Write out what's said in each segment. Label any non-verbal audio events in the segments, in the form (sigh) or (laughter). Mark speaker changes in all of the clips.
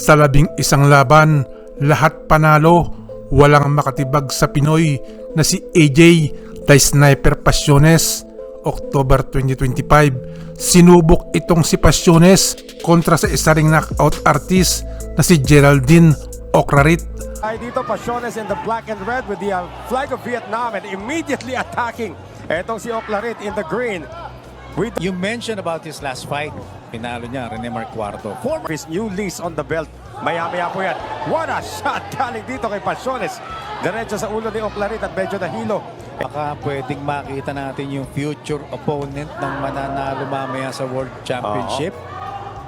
Speaker 1: Sa labing isang laban, lahat panalo. Walang makatibag sa Pinoy na si AJ The Sniper Pasiones. October 2025, sinubok itong si Pasiones kontra sa isa ring knockout artist na si Geraldine Okrarit.
Speaker 2: Ay dito Pasiones in the black and red with the uh, flag of Vietnam and immediately attacking. Etong si Oclarit in the green. With
Speaker 3: You mentioned about his last fight. Pinalo niya Rene Marcuarto. Former
Speaker 2: his new lease on the belt. Maya-maya po yan. What a shot (laughs) galing dito kay Pasiones. Diretso sa ulo ni Oclarit at medyo nahilo.
Speaker 3: baka pwedeng makita natin yung future opponent ng mananalo mamaya sa World Championship.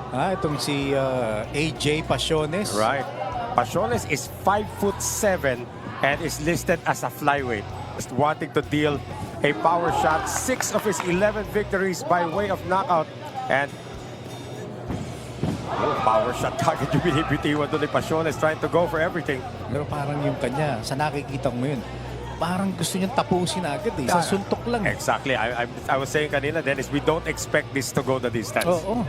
Speaker 3: Ah, itong si uh, AJ Pasiones.
Speaker 2: Right. Pasiones is 5 foot 7 and is listed as a flyweight. Just wanting to deal a power shot. Six of his 11 victories by way of knockout. And oh, power shot kagad yung binibitiwan doon ni Pasiones trying to go for everything.
Speaker 3: Pero parang yung kanya, sa nakikita mo yun, parang gusto niyang tapusin agad eh. Sa suntok lang.
Speaker 2: Exactly. I, I, I was saying kanina, Dennis, we don't expect this to go the distance.
Speaker 3: Oo.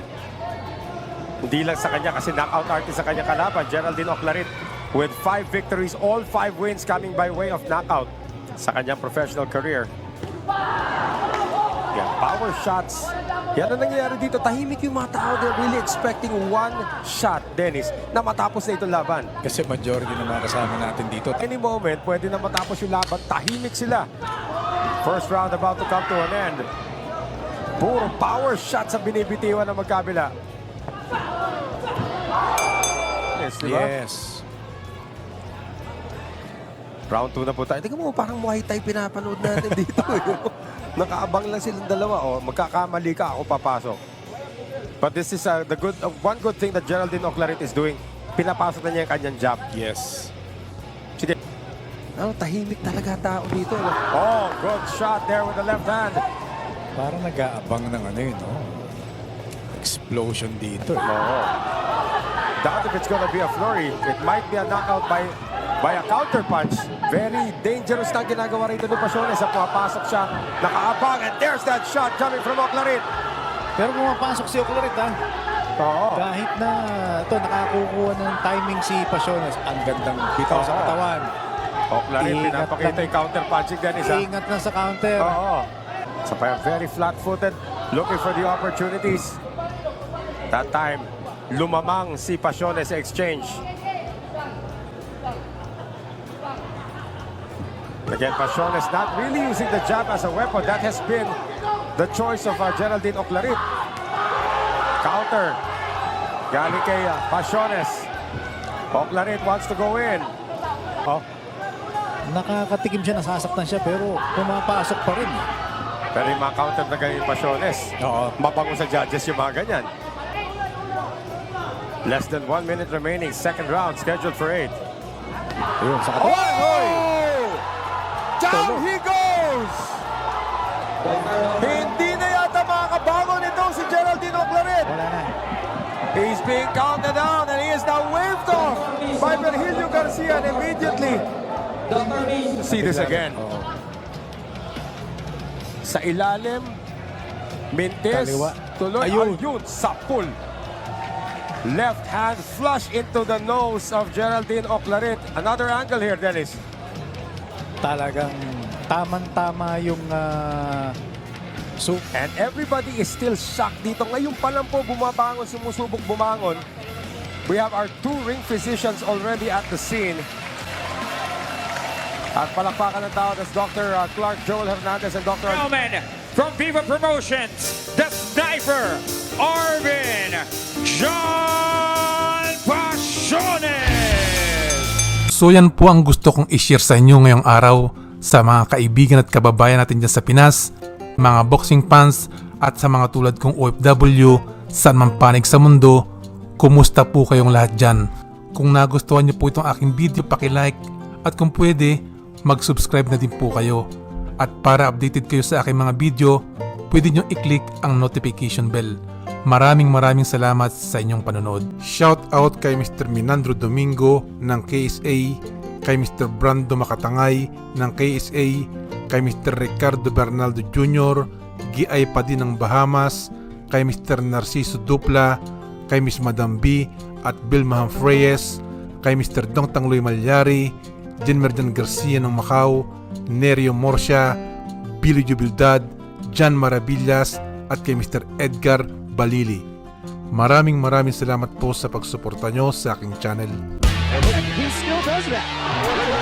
Speaker 2: Hindi lang sa kanya kasi knockout artist sa kanya kalaban, Geraldine Oclarit with five victories, all five wins coming by way of knockout sa kanyang professional career. Yan, power shots. Yan ang nangyayari dito. Tahimik yung mga tao. They're really expecting one shot, Dennis, na matapos na itong laban.
Speaker 3: Kasi majority ng mga kasama natin dito.
Speaker 2: Any moment, pwede na matapos yung laban. Tahimik sila. First round about to come to an end. Puro power shots ang binibitiwan ng magkabila. Yes, di ba?
Speaker 3: Yes.
Speaker 2: Round 2 na po tayo. Tingnan mo, parang Muay Thai pinapanood natin (laughs) dito. eh. Nakaabang lang silang dalawa. Oh, magkakamali ka, ako papasok. But this is uh, the good uh, one good thing that Geraldine Oclarit is doing. Pinapasok na niya yung kanyang jab.
Speaker 3: Yes.
Speaker 2: Sige. Oh, tahimik talaga tao dito. no? Oh, good shot there with the left hand.
Speaker 3: Parang nag-aabang ng ano yun, no? Explosion dito. eh.
Speaker 2: Oo. Doubt if it's gonna be a flurry. It might be a knockout by by a counter punch. Very dangerous na ginagawa rito ni Pasiones. Sa pumapasok siya, nakaabang, and there's that shot coming from Oclarit.
Speaker 3: Pero pumapasok si Oclarit, ha?
Speaker 2: Oo.
Speaker 3: Kahit na ito nakakukuha ng timing si Pasiones, ang gandang bitaw sa katawan.
Speaker 2: Oclarit,
Speaker 3: Ingat
Speaker 2: pinapakita
Speaker 3: lang.
Speaker 2: yung counter punching din isa.
Speaker 3: Ingat na sa counter.
Speaker 2: Oo. So pa very flat-footed, looking for the opportunities. That time, lumamang si Pasiones exchange. Again, Pasiones not really using the jab as a weapon. That has been the choice of uh, Geraldine Oclarit. Counter. Galing kay uh, Pasiones. Oclarit wants to go in. Oh,
Speaker 3: Nakakatikim siya, nasasaktan siya, pero pumapasok pa rin.
Speaker 2: pero yung mga counter na ganyan Pasiones.
Speaker 3: Oo.
Speaker 2: mabango sa judges yung mga ganyan. Less than one minute remaining. Second round scheduled for eight.
Speaker 3: Ayun, sa katawan.
Speaker 2: Oh! Down he goes! Hindi na yata makakabangon itong si Geraldine Oclaret.
Speaker 3: Wala na.
Speaker 2: He's being counted down and he is now waved off by Virgilio Garcia and immediately see this again. Sa ilalim, Mintes,
Speaker 3: Kaliwa.
Speaker 2: tuloy,
Speaker 3: Ayun.
Speaker 2: ayun, sa pull. Left hand flush into the nose of Geraldine Oclarit. Another angle here, Dennis.
Speaker 3: Talagang tamang-tama yung ah, so,
Speaker 2: And everybody is still shocked dito. Ngayon pa lang po bumabangon, sumusubok bumangon. We have our two ring physicians already at the scene. At palakpakan ng tao, that's Dr. uh, Clark Joel Hernandez and Dr.
Speaker 4: Gentlemen, from Viva Promotions, the sniper, Arvin John Pasiones.
Speaker 1: So yan po ang gusto kong i-share sa inyo ngayong araw sa mga kaibigan at kababayan natin dyan sa Pinas, mga boxing fans at sa mga tulad kong OFW, saan man panig sa mundo, kumusta po kayong lahat dyan? Kung nagustuhan niyo po itong aking video, like at kung pwede, mag-subscribe na din po kayo. At para updated kayo sa aking mga video, pwede nyo i-click ang notification bell. Maraming maraming salamat sa inyong panonood. Shout out kay Mr. Minandro Domingo ng KSA, kay Mr. Brando Makatangay ng KSA, kay Mr. Ricardo Bernaldo Jr., G.I. Padin ng Bahamas, kay Mr. Narciso Dupla, kay Miss Madam B at Bill Mahamfreyes, kay Mr. Dong Tangloy Malyari, Jen Merdan Garcia ng Macau, Nerio Morsia, Billy Jubildad, John Marabillas at kay Mr. Edgar Balili. Maraming maraming salamat po sa pagsuporta nyo sa aking channel.
Speaker 5: And he still does that.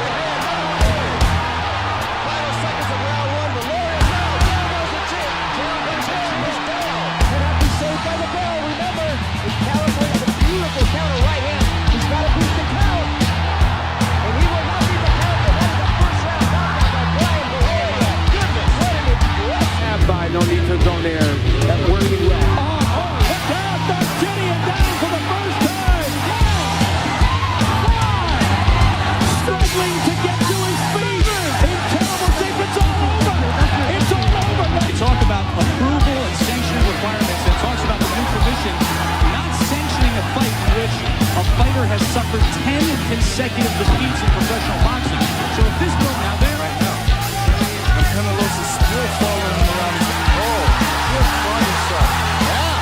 Speaker 6: suffered 10 consecutive defeats in professional boxing. So at this point now, there I go.
Speaker 5: And Penelos is still following him around. Oh, good body shot. Yeah,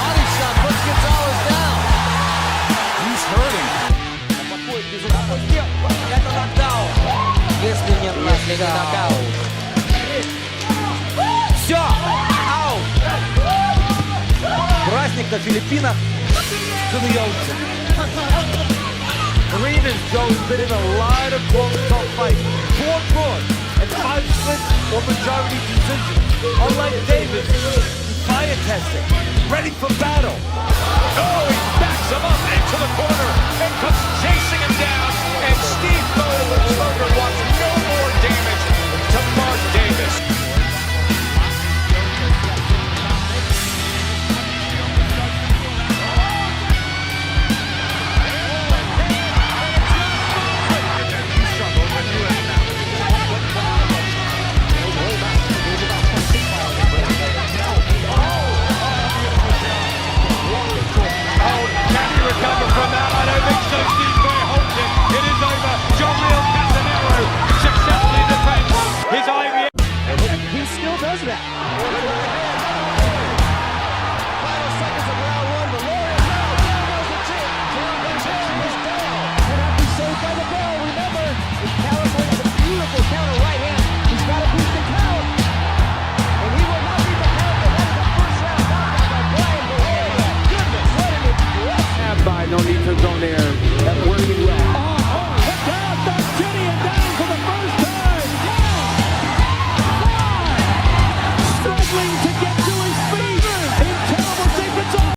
Speaker 5: body shot puts Gonzalez down. He's hurting. Это нокдаун.
Speaker 7: Если нет нас, не нокаут. Все! Ау! Праздник на Филиппинах.
Speaker 8: Ты Arenas Joe's been in a lot of close tough fights. Four draws and five split or majority decisions. Unlike Davis, fire testing, ready